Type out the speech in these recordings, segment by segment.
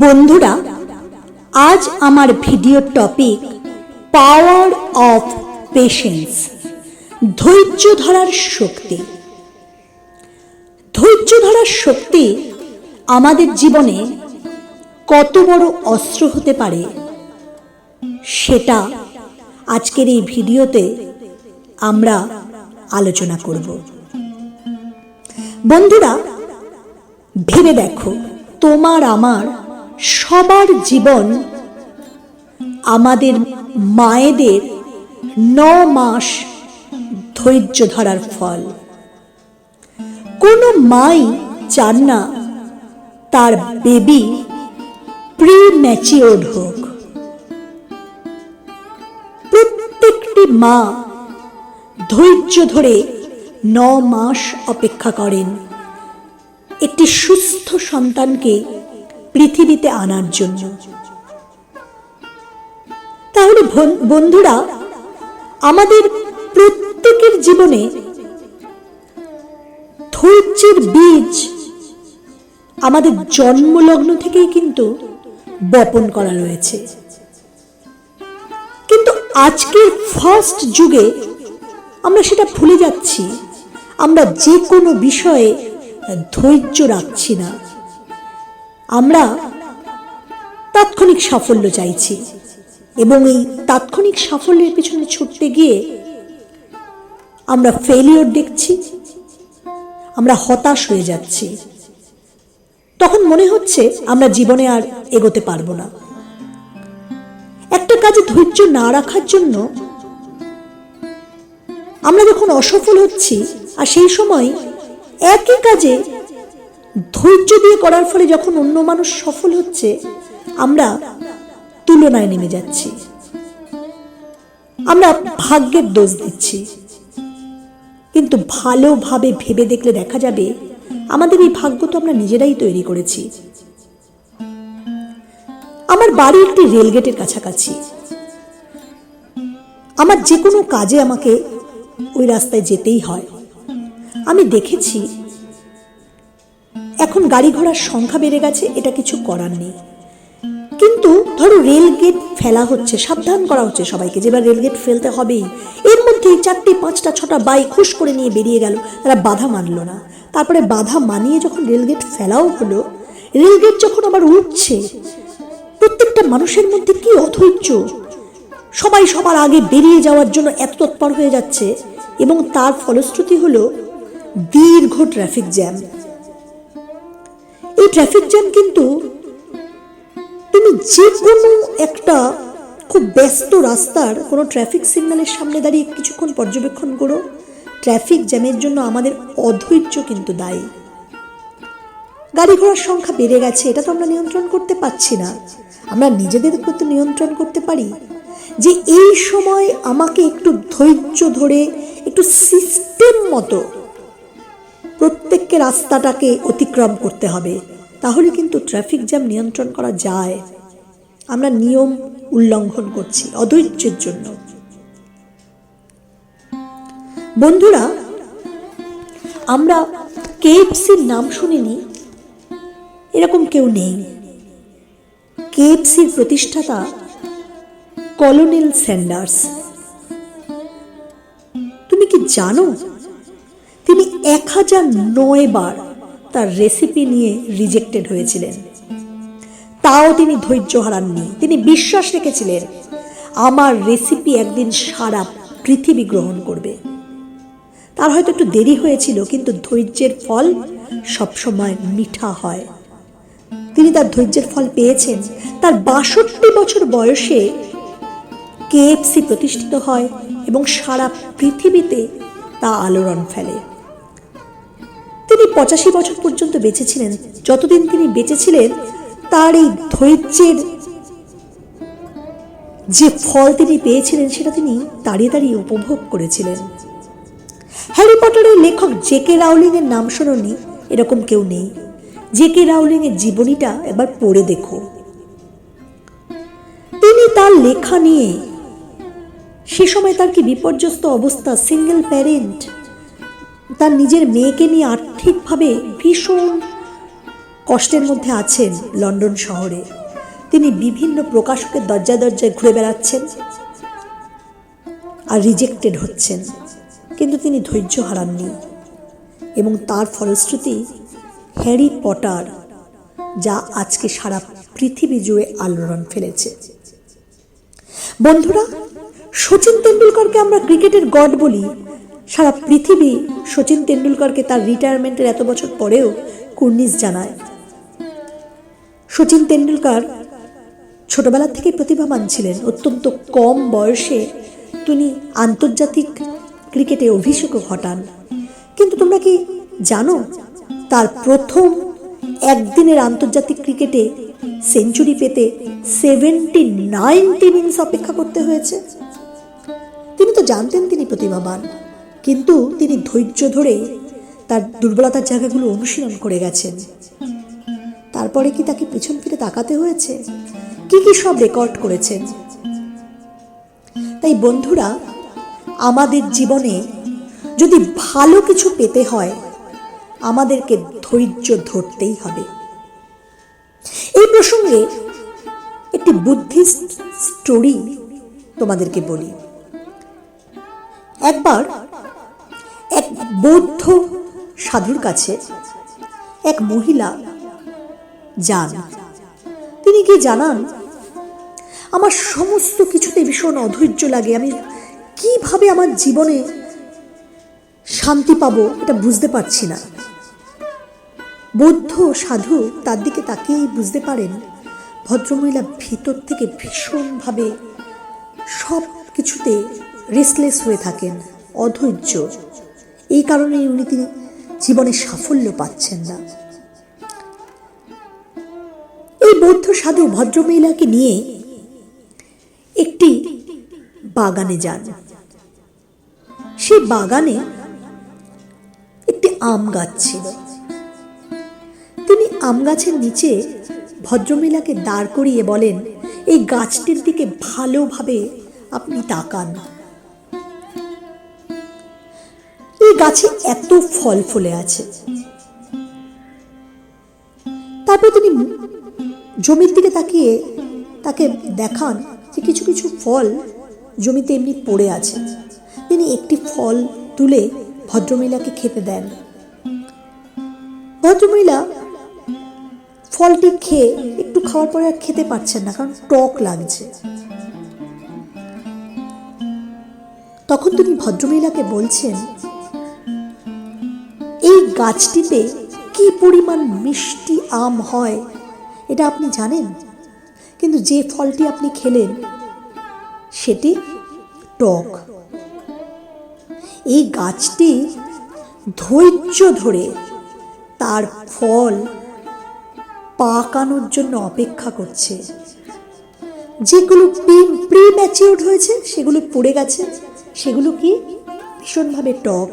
বন্ধুরা, আজ আমার video topic power of patience, ধৈর্য ধরার শক্তি। ধৈর্য ধরার শক্তি আমাদের জীবনে কত বড় অস্ত্র হতে পারে সেটা আজকের এই ভিডিওতে আমরা আলোচনা করব। বন্ধুরা, ভেবে দেখো, তোমার, আমার সবার জীবন আমাদের মায়েদের ন মাস ধৈর্য ধরার ফল। কোনো মাই চান না তার বেবি প্রি ম্যাচিওর্ড হোক। প্রত্যেকটি মা ধৈর্য ধরে ন মাস অপেক্ষা করেন। একটি সুস্থ সন্তানকে পৃথিবীতে আনার জন্য। তাহলে বন্ধুরা, আমাদের প্রত্যেকের জীবনে ধৈর্যের বীজ আমাদের জন্মলগ্ন থেকেই কিন্তু বপন করা রয়েছে। কিন্তু আজকের ফার্স্ট যুগে আমরা সেটা ভুলে যাচ্ছি। আমরা যে কোনো বিষয়ে ধৈর্য রাখছি না। আমরা তাৎক্ষণিক সাফল্য চাইছি এবং এই তাৎক্ষণিক সাফল্যের পেছনে ছুটতে গিয়ে আমরা ফেলিওর দেখছি, আমরা হতাশ হয়ে যাচ্ছি। তখন মনে হচ্ছে আমরা জীবনে আর এগোতে পারব না। একটা কাজে ধৈর্য না রাখার জন্য আমরা যখন অসফল হচ্ছি, আর সেই সময় একই কাজে ধৈর্য দিয়ে করার ফলে যখন অন্য মানুষ সফল হচ্ছে, আমরা তুলনায় নেমে যাচ্ছি। আমরা ভাগ্যের দোষ দিচ্ছি। কিন্তু ভালোভাবে ভেবে দেখলে দেখা যাবে, আমাদের এই ভাগ্য তো আমরা নিজেরাই তৈরি করেছি। আমার বাড়ি একটি রেলগেটের কাছাকাছি। আমার যে কোনো কাজে আমাকে ওই রাস্তায় যেতেই হয়। আমি দেখেছি এখন গাড়ি ঘোড়ার সংখ্যা বেড়ে গেছে, এটা কিছু করার নেই। কিন্তু ধরো রেল গেট ফেলা হচ্ছে, সাবধান করা হচ্ছে সবাইকে, যে এবার রেল গেট ফেলতে হবেই। এর মধ্যেই চারটে, পাঁচটা, ছটা বাইক খুশ করে নিয়ে বেরিয়ে গেল, তারা বাধা মানল না। তারপরে বাধা মানিয়ে যখন রেল গেট ফেলাও হলো, রেল গেট যখন আবার উঠছে, প্রত্যেকটা মানুষের মধ্যে কি অধৈর্য? সবাই সবার আগে বেরিয়ে যাওয়ার জন্য এত তৎপর হয়ে যাচ্ছে, এবং তার ফলশ্রুতি হলো দীর্ঘ ট্রাফিক জ্যাম। ট্রাফিক জ্যাম কিন্তু তুমি যে কোনো একটা খুব ব্যস্ত রাস্তার কোনো ট্রাফিক সিগন্যালের সামনে দাঁড়িয়ে কিছুক্ষণ পর্যবেক্ষণ করো। ট্রাফিক জ্যামের জন্য আমাদের অধৈর্য কিন্তু দায়ী। গাড়ি ঘোড়ার সংখ্যা বেড়ে গেছে, এটা তো আমরা নিয়ন্ত্রণ করতে পারছি না। আমরা নিজেদের প্রতি নিয়ন্ত্রণ করতে পারি। যে এই সময় আমাকে একটু ধৈর্য ধরে, একটু সিস্টেম মতো প্রত্যেককে রাস্তাটাকে অতিক্রম করতে হবে। তাহলে কিন্তু ট্রাফিক জ্যাম নিয়ন্ত্রণ করা যায়। আমরা নিয়ম উল্লঙ্ঘন করছি অধৈর্যের জন্য। বন্ধুরা, আমরা কেএফসির নাম শুনিনি, এরকম কেউ নেই। কেএফসির প্রতিষ্ঠাতা কলোনেল স্যান্ডার্স। তুমি কি জানো? তিনি এক হাজার নয় বার তার রেসিপি নিয়ে রিজেক্টেড হয়েছিলেন। তাও তিনি ধৈর্য হারাননি। তিনি বিশ্বাস রেখেছিলেন, আমার রেসিপি একদিন সারা পৃথিবী গ্রহণ করবে। তার হয়তো একটু দেরি হয়েছিল, কিন্তু ধৈর্যের ফল সবসময় মিঠা হয়। তিনি তার ধৈর্যের ফল পেয়েছেন। তার বাষট্টি বছর বয়সে কেএফসি প্রতিষ্ঠিত হয় এবং সারা পৃথিবীতে তা আলোড়ন ফেলে। পঁচাশি বছর পর্যন্ত বেঁচেছিলেন। যতদিন তিনি বেঁচেছিলেন, তার এই ধৈর্যের যে ফল তিনি পেয়েছিলেন, সেটা তিনি দাঁড়িয়ে দাঁড়িয়ে উপভোগ করেছিলেন। হ্যারি পটারের লেখক জে কে রাউলিং এর নাম শোনি এরকম কেউ নেই। জে কে রাউলিং এর জীবনীটা এবার পড়ে দেখো। তিনি তার লেখা নিয়ে সে সময় তার কি বিপর্যস্ত অবস্থা? সিঙ্গেল প্যারেন্ট, তার নিজের মেয়েকে নিয়ে আর্থিকভাবে ভীষণ কষ্টের মধ্যে আছেন লন্ডন শহরে। তিনি বিভিন্ন প্রকাশকের দরজায় দরজায় ঘুরে বেড়াচ্ছেন আর রিজেক্টেড হচ্ছেন। কিন্তু তিনি ধৈর্য হারাননি এবং তার ফলশ্রুতি হ্যারি পটার, যা আজকে সারা পৃথিবী জুড়ে আলোড়ন ফেলেছে। বন্ধুরা, সচিন তেন্ডুলকরকে আমরা ক্রিকেটের গড বলি সারা পৃথিবী সচিন তেন্ডুলকরকে তার রিটায়ারমেন্টের এত বছর পরেও কুর্নিশ জানায়। সচিন তেন্ডুলকর ছোটবেলা থেকে প্রতিভাবান ছিলেন। অত্যন্ত কম বয়সে তিনি আন্তর্জাতিক ক্রিকেটে অভিষেকও ঘটান। কিন্তু তোমরা কি জানো, তার প্রথম একদিনের আন্তর্জাতিক ক্রিকেটে সেঞ্চুরি পেতে সেভেন্টি নাইনটি ইনিংস অপেক্ষা করতে হয়েছে? তিনি তো জানতেন তিনি প্রতিভাবান। কিন্তু তিনি ধৈর্য ধরে তার দুর্বলতার জায়গাগুলো অনুশীলন করে গেছেন। তারপরে কি তাকে পিছন ফিরে তাকাতে হয়েছে? কি কি সব রেকর্ড করেছেন? তাই বন্ধুরা, আমাদের জীবনে যদি ভালো কিছু পেতে হয়, আমাদেরকে ধৈর্য ধরতেই হবে। এই প্রসঙ্গে একটি বুদ্ধিস্ট স্টোরি তোমাদেরকে বলি। একবার এক বৌদ্ধ সাধুর কাছে এক মহিলা যান। তিনি কি জানান, আমার সমস্ত কিছুতে ভীষণ অধৈর্য লাগে। আমি কীভাবে আমার জীবনে শান্তি পাবো এটা বুঝতে পারছি না। বৌদ্ধ সাধু তার দিকে তাকিয়েই বুঝতে পারেন, ভদ্রমহিলা ভিতর থেকে ভীষণভাবে সব কিছুতে রেসলেস হয়ে থাকেন, অধৈর্য। এই কারণেই উনি তিনি জীবনে সাফল্য পাচ্ছেন না। এই বৌদ্ধ সাধু ভদ্রমহিলাকে নিয়ে একটি বাগানে যান। সেই বাগানে একটি আম গাছ ছিল। তিনি আম গাছের নিচে ভদ্রমহিলাকে দাঁড় করিয়ে বলেন, এই গাছটির দিকে ভালোভাবে আপনি তাকান। গাছে এত ফল ফুলে আছে। তারপর তিনি জমির দিকে তাকিয়ে তাকে দেখান যে কিছু কিছু ফল জমিতে এমনি পড়ে আছে। তিনি একটি ফল তুলে ভদ্রমহিলাকে খেতে দেন। ভদ্রমহিলা ফলটি খেয়ে একটু খাওয়ার পরে আর খেতে পারছেন না, কারণ টক লাগছে। তখন তিনি ভদ্রমহিলাকে বলছেন গাছটিতে কি পরিমাণ মিষ্টি আম হয়, এটা আপনি জানেন? কিন্তু যে ফলটি আপনি খেলেন, সেটি টক। এই গাছটি ধৈর্য ধরে তার ফল পাকানোর জন্য অপেক্ষা করছে। যেগুলো প্রি ম্যাচিউর্ড হয়েছে, সেগুলো পড়ে গেছে, সেগুলো কি ভীষণভাবে টক।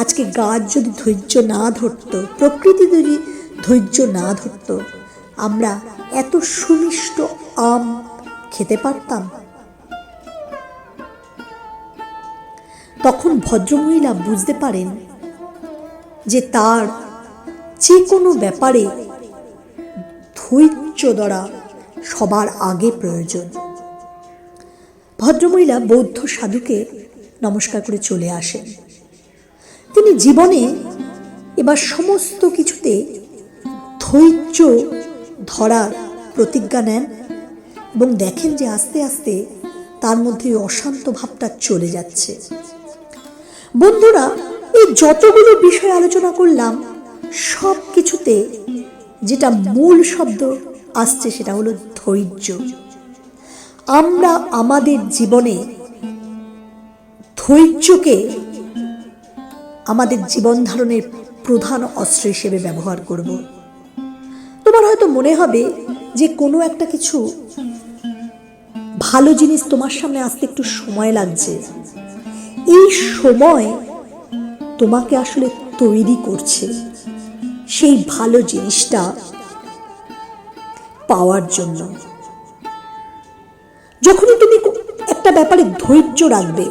আজকে গাছ যদি ধৈর্য না ধরত, প্রকৃতি যদি ধৈর্য না ধরত, আমরা এত সুমিষ্ট আম খেতে পারতাম? তখন ভদ্রমহিলা বুঝতে পারেন যে তার যে কোনো ব্যাপারে ধৈর্য দ্বারা সবার আগে প্রয়োজন। ভদ্রমহিলা বৌদ্ধ সাধুকে নমস্কার করে চলে আসেন। তিনি জীবনে এবার সমস্ত কিছুতে ধৈর্য ধরার প্রতিজ্ঞা নেন এবং দেখেন যে আস্তে আস্তে তার মধ্যে অশান্ত ভাবটা চলে যাচ্ছে। বন্ধুরা, এই যতগুলো বিষয় আলোচনা করলাম, সব কিছুতে যেটা মূল শব্দ আসছে সেটা হলো ধৈর্য। আমরা আমাদের জীবনে ধৈর্যকে আমাদের জীবন ধারণের প্রধান অস্ত্র হিসেবে ব্যবহার করব। তোমার হয়তো মনে হবে যে কোনো একটা কিছু ভালো জিনিস তোমার সামনে আসতে একটু সময় লাগছে। এই সময় তোমাকে আসলে তৈরি করছে সেই ভালো জিনিসটা পাওয়ার জন্য। যখনই তুমি একটা ব্যাপারে ধৈর্য রাখবে,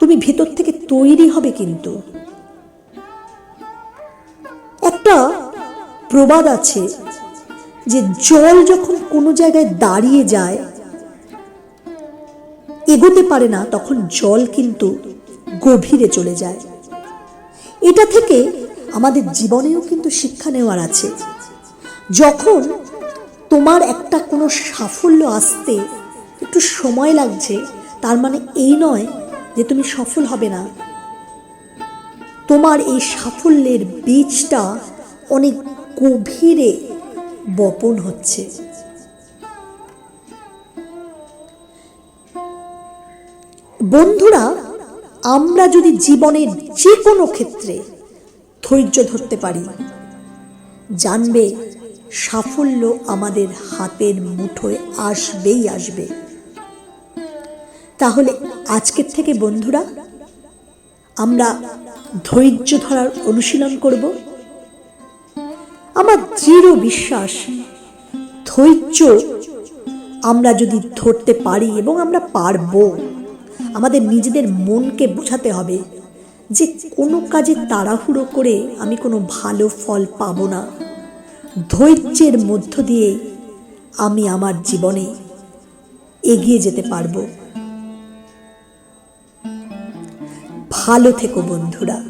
তুমি ভেতর থেকে তৈরি হবে কিন্তু। একটা প্রবাদ আছে যে জল যখন কোনো জায়গায় দাঁড়িয়ে যায়, এগোতে পারে না, তখন জল কিন্তু গভীরে চলে যায়। এটা থেকে আমাদের জীবনেও কিন্তু শিক্ষা নেওয়ার আছে। যখন তোমার একটা কোনো সাফল্য আসতে একটু সময় লাগছে, তার মানে এই নয় যে তুমি সফল হবে না। তোমার এই সাফল্যের বীজটা অনেক গভীরে বপন হচ্ছে। বন্ধুরা, আমরা যদি জীবনের যে কোনো ক্ষেত্রে ধৈর্য ধরতে পারি, জানবে সাফল্য আমাদের হাতের মুঠোয় আসবেই আসবে। তাহলে আজকের থেকে বন্ধুরা, আমরা ধৈর্য ধরার অনুশীলন করব। আমার দৃঢ় বিশ্বাস, ধৈর্য আমরা যদি ধরতে পারি এবং আমরা পারব, আমাদের নিজেদের মনকে বোঝাতে হবে যে কোনো কাজে তাড়াহুড়ো করে আমি কোনো ভালো ফল পাবো না। ধৈর্যের মধ্য দিয়ে আমি আমার জীবনে এগিয়ে যেতে পারব। ভালো থেকো বন্ধুরা।